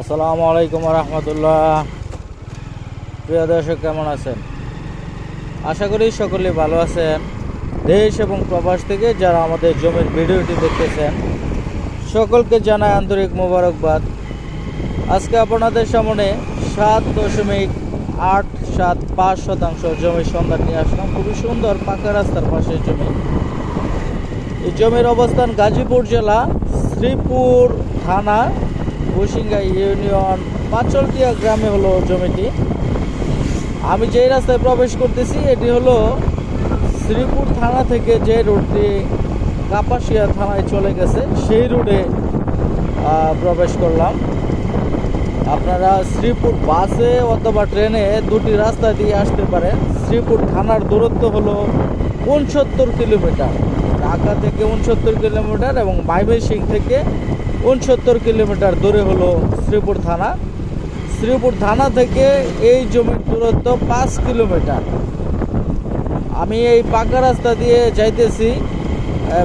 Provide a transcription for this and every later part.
আসসালামু আলাইকুম রহমতুল্লাহ। প্রিয় দর্শক, কেমন আছেন? আশা করি সকলে ভালো আছেন। দেশ এবং প্রবাস থেকে যারা আমাদের জমির ভিডিওটি দেখতেছেন, সকলকে জানায় আন্তরিক মোবারকবাদ। আজকে আপনাদের সামনে সাত দশমিক আট সাত পাঁচ শতাংশ জমির সন্ধান নিয়ে আসলাম। খুবই সুন্দর পাকা রাস্তার পাশের জমি। এই জমির অবস্থান গাজীপুর জেলা শ্রীপুর থানা বসিঙ্গা ইউনিয়ন পাঁচলটিয়া গ্রামে হলো জমিটি। আমি যেই রাস্তায় প্রবেশ করতেছি, এটি হলো শ্রীপুর থানা থেকে যে রোডটি কাপাসিয়া থানায় চলে গেছে, সেই রোডে প্রবেশ করলাম। আপনারা শ্রীপুর বাসে অথবা ট্রেনে দুটি রাস্তা দিয়ে আসতে পারেন। শ্রীপুর থানার দূরত্ব হলো উনসত্তর কিলোমিটার। ঢাকা থেকে উনসত্তর কিলোমিটার এবং মাইমেসিং থেকে উনসত্তর কিলোমিটার দূরে হলো শ্রীপুর থানা। শ্রীপুর থানা থেকে এই জমির দূরত্ব পাঁচ কিলোমিটার। আমি এই পাকা রাস্তা দিয়ে যাইতেছি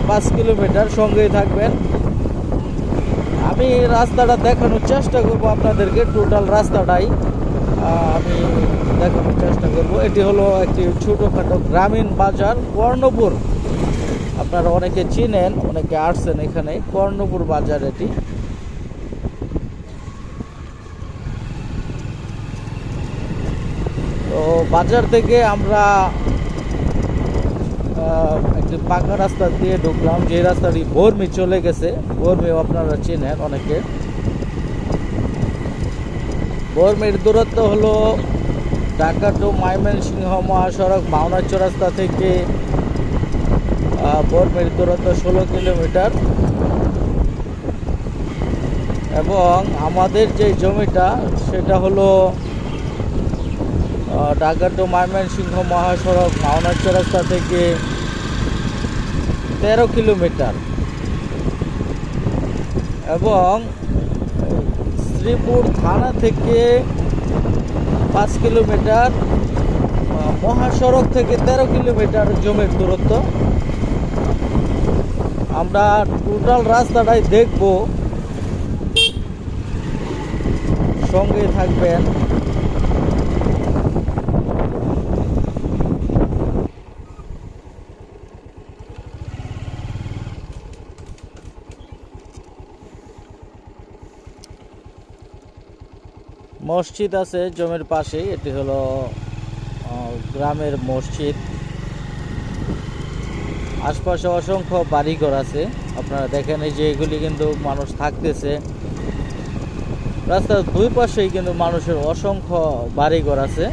পাঁচ কিলোমিটার সঙ্গেই থাকবেন। আমি রাস্তাটা দেখানোর চেষ্টা করব আপনাদেরকে টোটাল রাস্তাটাই আমি দেখানোর চেষ্টা করব। এটি হলো একটি ছোটোখাটো গ্রামীণ বাজার, কর্ণপুর। আপনারা অনেকে চিনেন, অনেকে আসছেন এখানে, কর্ণপুর বাজার এটি। তো বাজার থেকে আমরা একটি পাকা রাস্তা দিয়ে ঢুকলাম, যে রাস্তাটি বর্মি চলে গেছে। বর্মি আপনারা চেনেন অনেকে। বর্মির দূরত্ব হলো ঢাকা টু ময়মনসিংহ মহাসড়ক মাওনা চৌরাস্তা থেকে বর্মির দূরত্ব ষোলো কিলোমিটার। এবং আমাদের যে জমিটা, সেটা হলো ঢাকা টু ময়মনসিংহ মহাসড়ক মাওনা চৌরাস্তা থেকে তেরো কিলোমিটার। এবং শ্রীপুর থানা থেকে পাঁচ কিলোমিটার মহাসড়ক থেকে তেরো কিলোমিটার জমির দূরত্ব। আমরা টোটাল রাস্তাটাই দেখব। সঙ্গে থাকবেন। মসজিদ আছে জমির পাশেই এটি হলো গ্রামের মসজিদ। আশপাশে অসংখ্য বাড়িঘর আছে। আপনারা দেখেন এই যে এগুলি কিন্তু মানুষ থাকতেছে। রাস্তার দুই পাশেই কিন্তু মানুষের অসংখ্য বাড়িঘর আছে।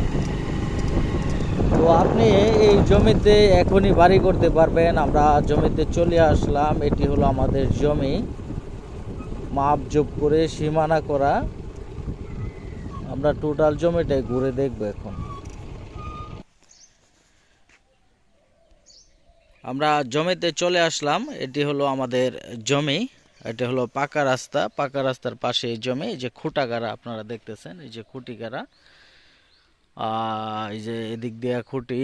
তো আপনি এই জমিতে এখনই বাড়ি করতে পারবেন। আমরা জমিতে চলে আসলাম। এটি হলো আমাদের জমি। মাপ জোপ করে সীমানা করা। আমরা টোটাল জমিটাই ঘুরে দেখব এখন। আমরা জমিতে চলে আসলাম। এটি হলো আমাদের জমি। এটি হলো পাকা রাস্তা। পাকা রাস্তার পাশে জমি। এই যে খুঁটাগারা আপনারা দেখতেছেন এই যে খুঁটিগারা আহ, এই যে এদিক দিয়ে খুঁটি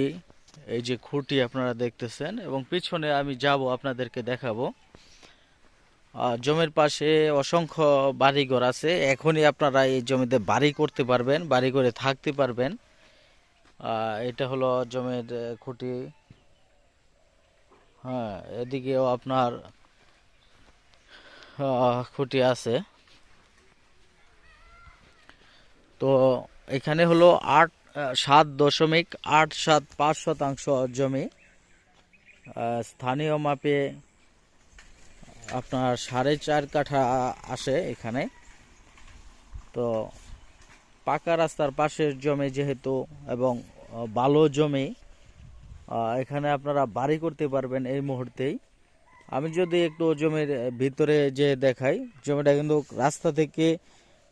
এই যে খুঁটি আপনারা দেখতেছেন। এবং পিছনে আমি যাব আপনাদেরকে দেখাবো। জমির পাশে অসংখ্য বাড়িঘর আছে। এখনই আপনারা এই জমিতে বাড়ি করতে পারবেন বাড়ি করে থাকতে পারবেন। এটা হলো জমির খুঁটি। হ্যাঁ এদিকেও আপনার খুঁটি আছে। তো এখানে হলো আট সাত দশমিক আট সাত পাঁচ শতাংশ জমি। স্থানীয় মাপে আপনার সাড়ে চার কাঠা আসে এখানে। তো পাকা রাস্তার পাশের জমি যেহেতু এবং ভালো জমি এখানে আপনারা বাড়ি করতে পারবেন এই মুহূর্তেই। আমি যদি একটু জমির ভিতরে যে দেখাই, জমিটা কিন্তু রাস্তা থেকে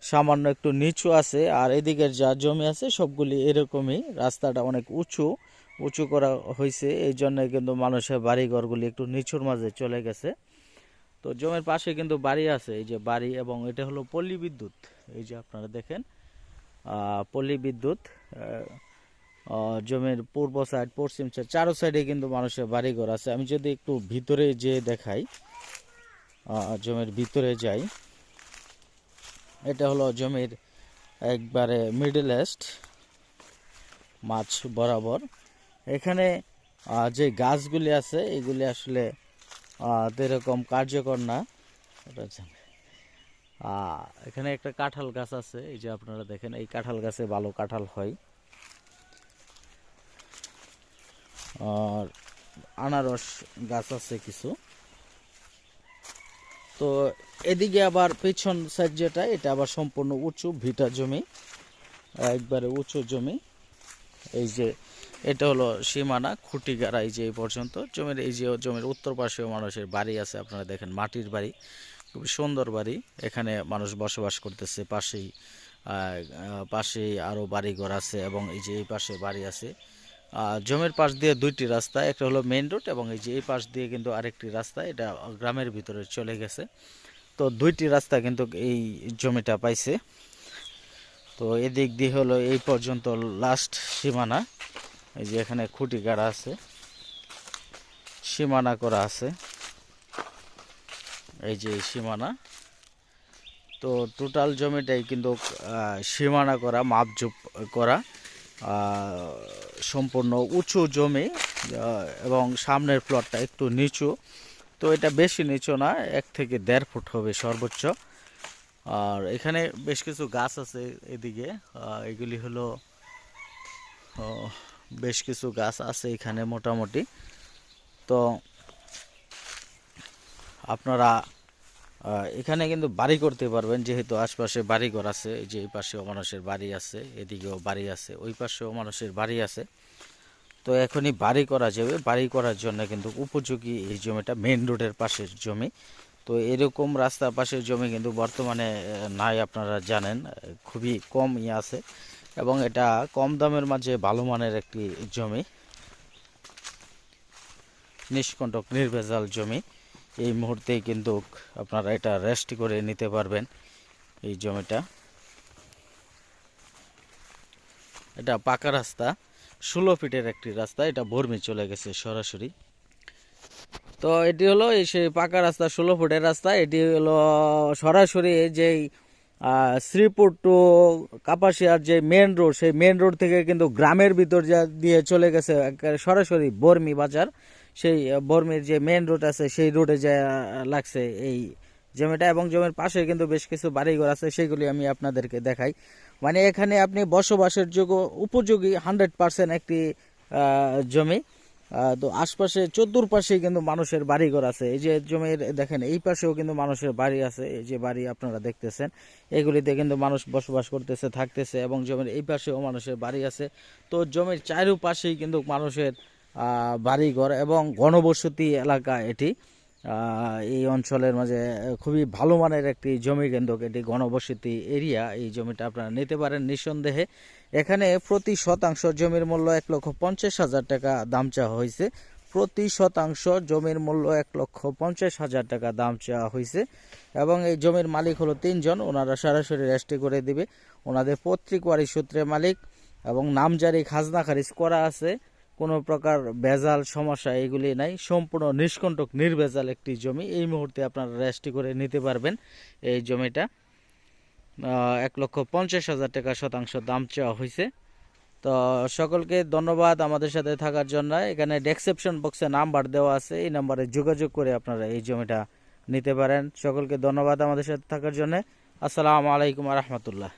সামান্য একটু নিচু আছে, আর এদিকের যা জমি আছে সবগুলি এরকমই, রাস্তাটা অনেক উঁচু উঁচু করা হয়েছে, এই জন্য কিন্তু মানুষের বাড়ি ঘরগুলি একটু নিচুর মাঝে চলে গেছে। তো জমির পাশে কিন্তু বাড়ি আছে, এই যে বাড়ি এবং এটা হলো পল্লী বিদ্যুৎ, এই যে আপনারা দেখেন পল্লী বিদ্যুৎ জমির পূর্ব সাইড পশ্চিম সাইড চারো সাইডে কিন্তু মানুষের বাড়ি ঘর আছে। আমি যদি একটু ভিতরে যে দেখাই জমির ভিতরে যাই, এটা হলো জমির একবারে মিডল এস্ট মাছ বরাবর। এখানে যে গাছগুলি আছে, এগুলি আসলে এরকম কার্যকর না। এখানে একটা কাঁঠাল গাছ আছে, এই যে আপনারা দেখেন, এই কাঁঠাল গাছে ভালো কাঁঠাল হয়। আর আনারস গাছ আছে কিছু। তো এদিকে আবার পেছন সাইড যেটা, এটা আবার সম্পূর্ণ উঁচু, ভিটা জমি, একবারে উঁচু জমি। এই যে, এটা হলো সীমানা, খুঁটিগাড়া এই যে এই পর্যন্ত। জমির এই যে জমির উত্তর পাশেও মানুষের বাড়ি আছে, আপনারা দেখেন মাটির বাড়ি। খুবই সুন্দর বাড়ি, এখানে মানুষ বসবাস করতেছে, পাশেই পাশেই আরও বাড়িঘর আছে এবং এই যে এই পাশে বাড়ি আছে। জমির পাশ দিয়ে দুইটি রাস্তা, একটা হলো মেইন রোড এবং এই যে এই পাশ দিয়ে কিন্তু আরেকটি রাস্তা, এটা গ্রামের ভিতরে চলে গেছে। তো দুইটি রাস্তা কিন্তু এই জমিটা পাইছে। তো এদিক দিয়ে হলো এই পর্যন্ত লাস্ট সীমানা, এই যে এখানে খুঁটি গাড়া আছে। সীমানা করা আছে। এই যে সীমানা। তো টোটাল জমিটাই কিন্তু সীমানা করা, মাপজোপ করা। সম্পূর্ণ উঁচু জমি এবং সামনের প্লটটা একটু নিচু। তো এটা বেশি নিচু না, এক থেকে দেড় ফুট হবে সর্বোচ্চ। আর এখানে বেশ কিছু গাছ আছে এদিকে। এগুলি হলো বেশ কিছু গাছ আছে এখানে মোটামুটি। তো আপনারা এখানে কিন্তু বাড়ি করতে পারবেন, যেহেতু আশপাশে বাড়িঘর আছে, এই যে এই পাশেও মানুষের বাড়ি আছে, এদিকেও বাড়ি আছে, ওই পাশেও মানুষের বাড়ি আছে। তো এখনই বাড়ি করা যাবে, বাড়ি করার জন্য কিন্তু উপযোগী এই জমিটা মেন রোডের পাশের জমি। তো এরকম রাস্তার পাশের জমি কিন্তু বর্তমানে নাই আপনারা জানেন, খুবই কম ইয়ে আছে এবং এটা কম দামের মাঝে ভালো মানের একটি জমি, নিষ্কণ্টক, নির্ভেজাল জমি। এই মুহূর্তে কিন্তু আপনারা এটা রেস্ট করে নিতে পারবেন এই জমিটা। এটা পাকা রাস্তা, ষোলো ফিটের একটি রাস্তা, এটা বর্মি চলে গেছে সরাসরি। তো এটি হলো এই সেই পাকা রাস্তা, ষোলো ফুটের রাস্তা, এটি হলো সরাসরি যেই শ্রীপুর টু কাপাসিয়ার যে মেন রোড সেই মেন রোড থেকে কিন্তু গ্রামের ভিতর যা দিয়ে চলে গেছে সরাসরি বর্মি বাজার। সেই বর্মের যে মেন রোড আছে, সেই রোডে যা লাগছে এই জমিটা এবং জমির পাশে কিন্তু বেশ কিছু বাড়িঘর আছে, সেগুলি আমি আপনাদেরকে দেখাই। মানে এখানে আপনি বসবাসের যোগ্য, উপযোগী হান্ড্রেড পার্সেন্ট একটি জমি। তো আশপাশে চতুর্পাশে কিন্তু মানুষের বাড়িঘর আছে। এই যে জমির, দেখেন, এই পাশেও কিন্তু মানুষের বাড়ি আছে। এই যে বাড়ি আপনারা দেখতেছেন, এগুলিতে কিন্তু মানুষ বসবাস করতেছে, থাকতেছে এবং জমির এই পাশেও মানুষের বাড়ি আছে। তো জমির চারুপাশেই কিন্তু মানুষের বাড়িঘর এবং ঘনবসতি এলাকা এটি। এই অঞ্চলের মাঝে খুবই ভালো মানের একটি জমি কিন্তু এটি ঘনবসতি এরিয়া। এই জমিটা আপনারা নিতে পারেন নিঃসন্দেহে। এখানে প্রতি শতাংশ জমির মূল্য এক লক্ষ পঞ্চাশ হাজার টাকা দাম চাওয়া হয়েছে। প্রতি শতাংশ জমির মূল্য এক লক্ষ পঞ্চাশ হাজার টাকা দাম চাওয়া হয়েছে এবং এই জমির মালিক হলো তিনজন। ওনারা সরাসরি রেস্টে করে দিবে। ওনাদের পৈতৃক বাড়ি সূত্রে মালিক এবং নামজারি খাজনা খারিজ করা আছে। কোনো প্রকার ভেজাল সমস্যা এগুলি নাই। সম্পূর্ণ নিষ্কণ্টক, নির্ভেজাল একটি জমি। এই মুহূর্তে আপনারা রেস্টি করে নিতে পারবেন এই জমিটা। এক লক্ষ পঞ্চাশ হাজার টাকা শতাংশ দাম চাওয়া হয়েছে। তো সকলকে ধন্যবাদ আমাদের সাথে থাকার জন্য। এখানে ডেসক্রিপশন বক্সে নাম্বার দেওয়া আছে। এই নাম্বারে যোগাযোগ করে আপনারা এই জমিটা নিতে পারেন। সকলকে ধন্যবাদ আমাদের সাথে থাকার জন্য। আসসালামু আলাইকুম রহমতুল্লাহ।